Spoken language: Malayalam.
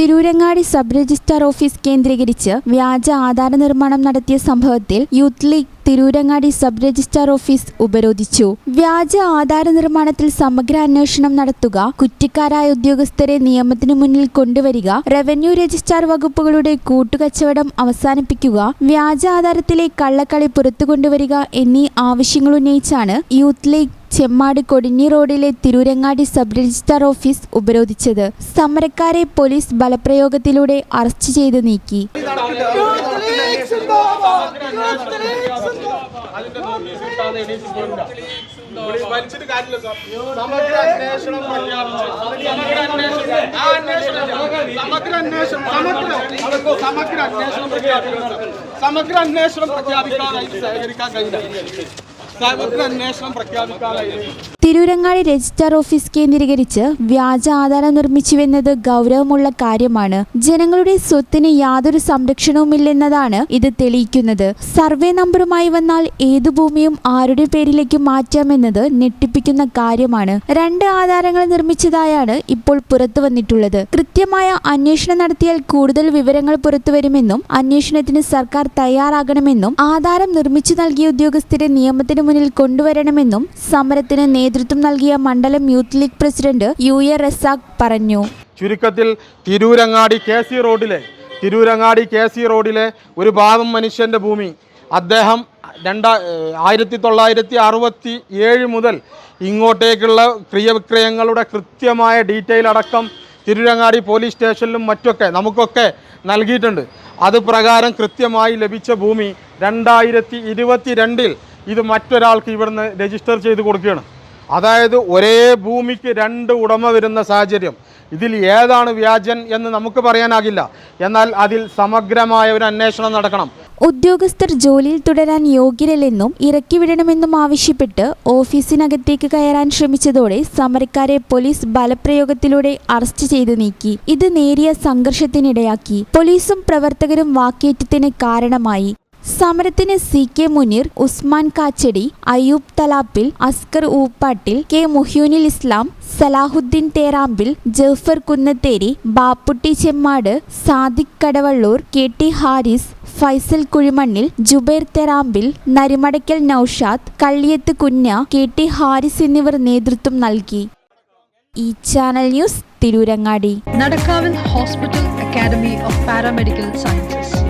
തിരൂരങ്ങാടി സബ് രജിസ്ട്രാർ ഓഫീസ് കേന്ദ്രീകരിച്ച് വ്യാജ ആധാര നിർമ്മാണം നടത്തിയ സംഭവത്തിൽ Youth League Tirurangadi sub registrar office ഉപരോധിച്ചു. വ്യാജ ആധാര നിർമ്മാണത്തിൽ സമഗ്ര അന്വേഷണം നടത്തുക കുറ്റക്കാരായ ഉദ്യോഗസ്ഥരെ നിയമത്തിനു മുന്നിൽ കൊണ്ടുവരിക റവന്യൂ രജിസ്ട്രാർ വകുപ്പുകളുടെ കൂട്ടുകച്ചവടം അവസാനിപ്പിക്കുക വ്യാജ ആധാരത്തിലെ കള്ളക്കളി പുറത്തു കൊണ്ടുവരിക എന്നീ ആവശ്യങ്ങൾ ഉന്നയിച്ചാണ് യൂത്ത് ലീഗ് ചെമ്മാട് കൊടിഞ്ഞി റോഡിലെ തിരൂരങ്ങാടി സബ് രജിസ്ട്രാർ ഓഫീസ് ഉപരോധിച്ചത്. സമരക്കാരെ പോലീസ് ബലപ്രയോഗത്തിലൂടെ അറസ്റ്റ് ചെയ്ത് നീക്കി. സമഗ്ര അന്വേഷണം പ്രഖ്യാപിക്കാൻ സഹകരിക്കാൻ കഴിയില്ല. സമഗ്ര അന്വേഷണം പ്രഖ്യാപിക്കാതെ തിരൂരങ്ങാടി രജിസ്ട്രാർ ഓഫീസ് കേന്ദ്രീകരിച്ച് വ്യാജ ആധാരം നിർമ്മിച്ചുവെന്നത് ഗൗരവമുള്ള കാര്യമാണ്. ജനങ്ങളുടെ സ്വത്തിന് യാതൊരു സംരക്ഷണവുമില്ലെന്നതാണ് ഇത് തെളിയിക്കുന്നത്. സർവേ നമ്പറുമായി വന്നാൽ ഏതു ഭൂമിയും ആരുടെ പേരിലേക്ക് മാറ്റാമെന്നത് ഞെട്ടിപ്പിക്കുന്ന കാര്യമാണ്. രണ്ട് ആധാരങ്ങൾ നിർമ്മിച്ചതായാണ് ഇപ്പോൾ പുറത്തു വന്നിട്ടുള്ളത്. കൃത്യമായ അന്വേഷണം നടത്തിയാൽ കൂടുതൽ വിവരങ്ങൾ പുറത്തുവരുമെന്നും അന്വേഷണത്തിന് സർക്കാർ തയ്യാറാകണമെന്നും ആധാരം നിർമ്മിച്ചു നൽകിയ ഉദ്യോഗസ്ഥരെ നിയമത്തിന് മുന്നിൽ കൊണ്ടുവരണമെന്നും സമരത്തിന് നേതൃത്വം നൽകിയ മണ്ഡലം Youth League president U A Razak പറഞ്ഞു. ചുരുക്കത്തിൽ തിരൂരങ്ങാടി കെ സി റോഡിലെ തിരൂരങ്ങാടി കെ സി റോഡിലെ ഒരു ഭാഗം മനുഷ്യന്റെ ഭൂമി. അദ്ദേഹം രണ്ടാ ആയിരത്തി തൊള്ളായിരത്തി അറുപത്തി ഏഴ് മുതൽ ഇങ്ങോട്ടേക്കുള്ള ക്രിയവിക്രയങ്ങളുടെ കൃത്യമായ ഡീറ്റെയിൽ അടക്കം തിരുരങ്ങാടി പോലീസ് സ്റ്റേഷനിലും മറ്റൊക്കെ നമുക്കൊക്കെ നൽകിയിട്ടുണ്ട്. അത് പ്രകാരം കൃത്യമായി ലഭിച്ച ഭൂമി രണ്ടായിരത്തി ഇരുപത്തി രണ്ടിൽ ഇത് മറ്റൊരാൾക്ക് ഇവിടുന്ന് രജിസ്റ്റർ ചെയ്ത് കൊടുക്കുകയാണ്. അതായത് ഒരേ ഭൂമിക്ക് രണ്ട് ഉടമ വരുന്ന സാഹചര്യം. ഇതിൽ ഏതാണ് വ്യാജൻ എന്ന് നമുക്ക് പറയാനാകില്ല. എന്നാൽ അതിൽ സമഗ്രമായ ഒരു അന്വേഷണം നടക്കണം. ഉദ്യോഗസ്ഥർ ജോലിയിൽ തുടരാൻ യോഗ്യരല്ലെന്നും ഇറക്കിവിടണമെന്നും ആവശ്യപ്പെട്ട് ഓഫീസിനകത്തേക്ക് കയറാൻ ശ്രമിച്ചതോടെ സമരക്കാരെ പോലീസ് ബലപ്രയോഗത്തിലൂടെ അറസ്റ്റ് ചെയ്ത് നീക്കി. ഇത് നേരിയ സംഘർഷത്തിനിടയാക്കി. പോലീസും പ്രവർത്തകരും വാക്കേറ്റത്തിന് കാരണമായി. സമരത്തിന് C K Muneer Usman Kachadi Ayyub Thalappil Askar Ooppattil K Muhyunil Islam Salahuddin Therampil Jafar Kunnatheri Bapputty Chemmad Sadiq Kadavallur K T Haris Faisal Kuzhimannil Jubair Therampil Narimadakkal Noushad Kalliyath Kunja K T Haris എന്നിവർ നേതൃത്വം നൽകി. ഈ channel news Tirurangadi. Nadakkavil hospital academy of paramedical sciences.